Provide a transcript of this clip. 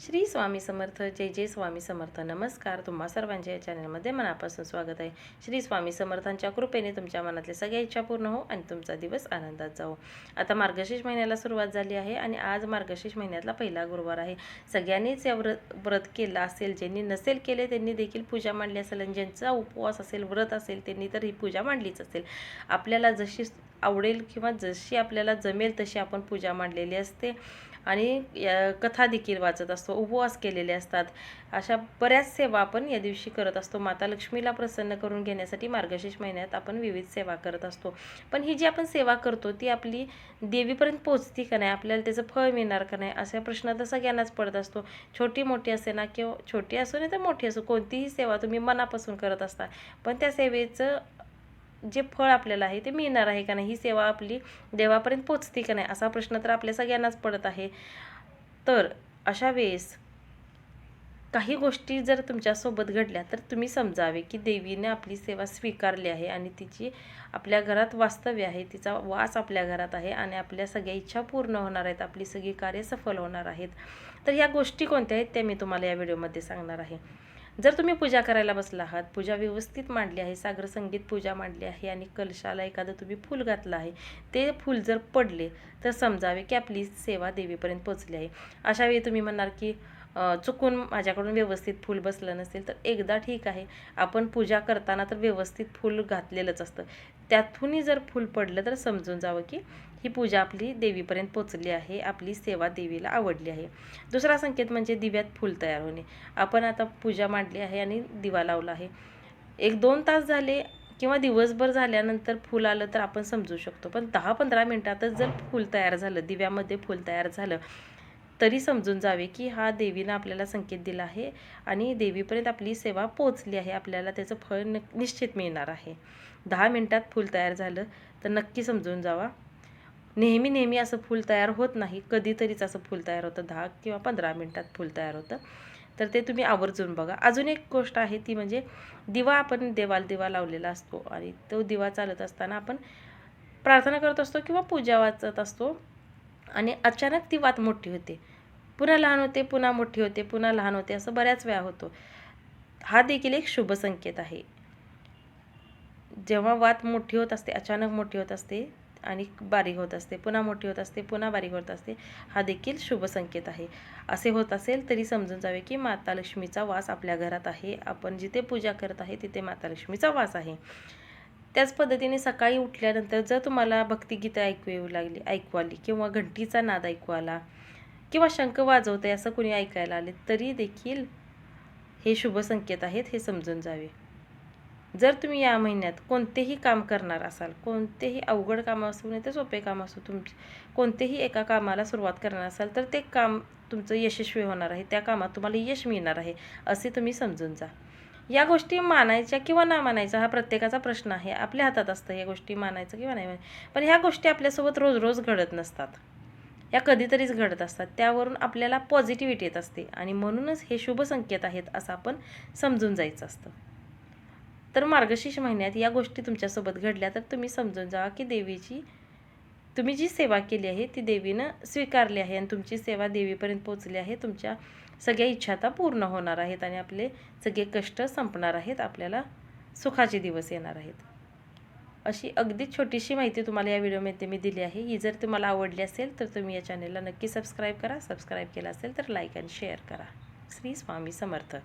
श्री स्वामी समर्थ जय जय स्वामी समर्थ. नमस्कार तुम्हा सर्वांच्या या चॅनलमध्ये मनापासून स्वागत आहे. श्री स्वामी समर्थांच्या कृपेने तुमच्या मनातल्या सगळ्या इच्छा पूर्ण हो आणि तुमचा दिवस आनंदात जाओ आता मार्गशीर्ष महिन्याला सुरुवात झाली आहे आणि आज मार्गशीर्ष महिन्यातला पहिला गुरुवार आहे. सगळ्यांनीच या व्रत व्रत केलं असेल ज्यांनी नसेल केले त्यांनी देखील पूजा मांडली असेल आणि ज्यांचा उपवास असेल व्रत असेल त्यांनी तर ही पूजा मांडलीच असेल. आपल्याला जशी आवडेल किंवा जशी आपल्याला जमेल तशी आपण पूजा मांडलेली असते. आणि या कथा देखील वाचत असतो उपवास केलेले असतात. अशा बऱ्याच सेवा आपण या दिवशी करत असतो. माता लक्ष्मीला प्रसन्न करून घेण्यासाठी मार्गशीर्ष महिन्यात आपण विविध सेवा करत असतो. पण ही जी आपण सेवा करतो ती आपली देवीपर्यंत पोचती का नाही? आपल्याला त्याचं फळ मिळणार का नाही? असा प्रश्न तर सगळ्यांनाच पडत असतो. छोटी मोठी असे ना किंवा छोटी असो नाही तर मोठी असो कोणतीही सेवा तुम्ही मनापासून करत असता. पण त्या सेवेचं जे फळ आपल्याला आहे ते मिळणार आहे का नाही ही सेवा आपली देवापर्यंत पोचते का नाही असा प्रश्न तर आपल्या सगळ्यांनाच पडत आहे. तर अशा वेळेस काही गोष्टी जर तुमच्यासोबत घडल्या तर तुम्ही समजावे की देवीने आपली सेवा स्वीकारली आहे आणि तिची आपल्या घरात वास्तव्य आहे तिचा वास आपल्या घरात आहे आणि आपल्या सगळ्या इच्छा पूर्ण होणार आहेत आपली सगळी कार्य सफल होणार आहेत. तर ह्या गोष्टी कोणत्या आहेत त्या मी तुम्हाला या व्हिडिओमध्ये सांगणार आहे. जर तुम्ही पूजा करायला बसला आहात पूजा व्यवस्थित मांडली आहे सागर संगीत पूजा मांडली आहे आणि कलशाला एखादं तुम्ही फूल घातलं आहे ते फूल जर पडले तर समजावे की आपली सेवा देवीपर्यंत पोचली आहे. अशा वेळी तुम्ही म्हणणार की चुकून माझ्याकडून व्यवस्थित फूल बसलं नसेल तर एकदा ठीक आहे. आपण पूजा करताना तर व्यवस्थित फूल घातलेलंच असतं. त्यातूनही जर फूल पडलं तर समजून जावं की ही पूजा आपली देवीपर्यंत पोचली आहे. आपली सेवा देवीला आवडली आहे. दुसरा संकेत म्हणजे दिव्यात फूल तयार होणे. आपण आता पूजा मांडली आहे आणि दिवा लावला आहे. एक दोन तास झाले किंवा दिवसभर झाल्यानंतर फूल आलं तर आपण समजू शकतो. पण दहा पंधरा मिनटातच जर फूल तयार झालं दिव्यामध्ये फूल तयार झालं तरी समजून जावे की हा देवीनं आपल्याला संकेत दिला आहे आणि देवीपर्यंत आपली सेवा पोचली आहे. आपल्याला त्याचं फळ न निश्चित मिळणार आहे. दहा मिनटात फूल तयार झालं तर नक्की समजून जावा. नेहमी नेहमी असं फूल तयार होत नाही. कधीतरीच असं फूल तयार होतं. दहा किंवा पंधरा मिनटात फूल तयार होतं. तर ते तुम्ही आवर्जून बघा. अजून एक गोष्ट आहे ती म्हणजे दिवा आपण देवाल दिवा लावलेला असतो आणि तो दिवा चालत असताना आपण प्रार्थना करत असतो किंवा पूजा वाचत असतो आणि अचानक ती वात मोठी होते. पुन्हा लहान होते पुन्हा मोठी होते पुन्हा लहान होते असं बऱ्याच वेळा होतो. हा देखील एक शुभ संकेत आहे. जेव्हा वात मोठी होत असते अचानक मोठी होत असते आणि बारीक होत असते पुन्हा मोठी होत असते पुन्हा बारीक होत असते हा देखील शुभ संकेत आहे. असे होत असेल तरी समजून जावे की माता लक्ष्मीचा वास आपल्या घरात आहे. आपण जिथे पूजा करत आहे तिथे माता लक्ष्मीचा वास आहे. त्याच पद्धतीने सकाळी उठल्यानंतर जर तुम्हाला भक्तिगीतं ऐकू येऊ लागली ऐकू आली किंवा घंटीचा नाद ऐकू आला किंवा शंख वाजवते असं कुणी ऐकायला आले तरी देखील हे शुभ संकेत आहेत हे समजून जावे. जर तुम्ही या महिन्यात कोणतेही काम करणार असाल कोणतेही अवघड काम असू नाही तर सोपे काम असो तुम कोणतेही एका कामाला सुरुवात करणार असाल तर ते काम तुमचं यशस्वी होणार आहे त्या कामात तुम्हाला यश मिळणार आहे असे तुम्ही समजून जा. या गोष्टी मानायच्या किंवा ना मानायचा हा प्रत्येकाचा प्रश्न आहे. आपल्या हातात असतं या गोष्टी मानायचं किंवा नाही पण ह्या गोष्टी आपल्यासोबत रोज रोज घडत नसतात. या कधीतरीच घडत असतात. त्यावरून आपल्याला पॉझिटिव्हिटी येत असते आणि म्हणूनच हे शुभ संकेत आहेत असं आपण समजून जायचं असतं. तर मार्गशीर्ष महिन्यात या गोष्टी तुमच्यासोबत घडल्या तर तुम्ही समजून जा की देवीची तुम्ही जी सेवा केली आहे ती देवीनं स्वीकारली आहे आणि तुमची सेवा देवीपर्यंत पोचली आहे. तुमच्या सगळ्या इच्छा आता पूर्ण होणार आहेत आणि आपले सगळे कष्ट संपणार आहेत. आपल्याला सुखाचे दिवस येणार आहेत. अशी अगदी छोटीशी माहिती तुम्हाला या व्हिडिओमध्ये मी दिली आहे. ही जर तुम्हाला आवडली असेल तर तुम्ही या चॅनलला नक्की सबस्क्राईब करा. सबस्क्राईब केला असेल तर लाईक आणि शेअर करा. श्री स्वामी समर्थ.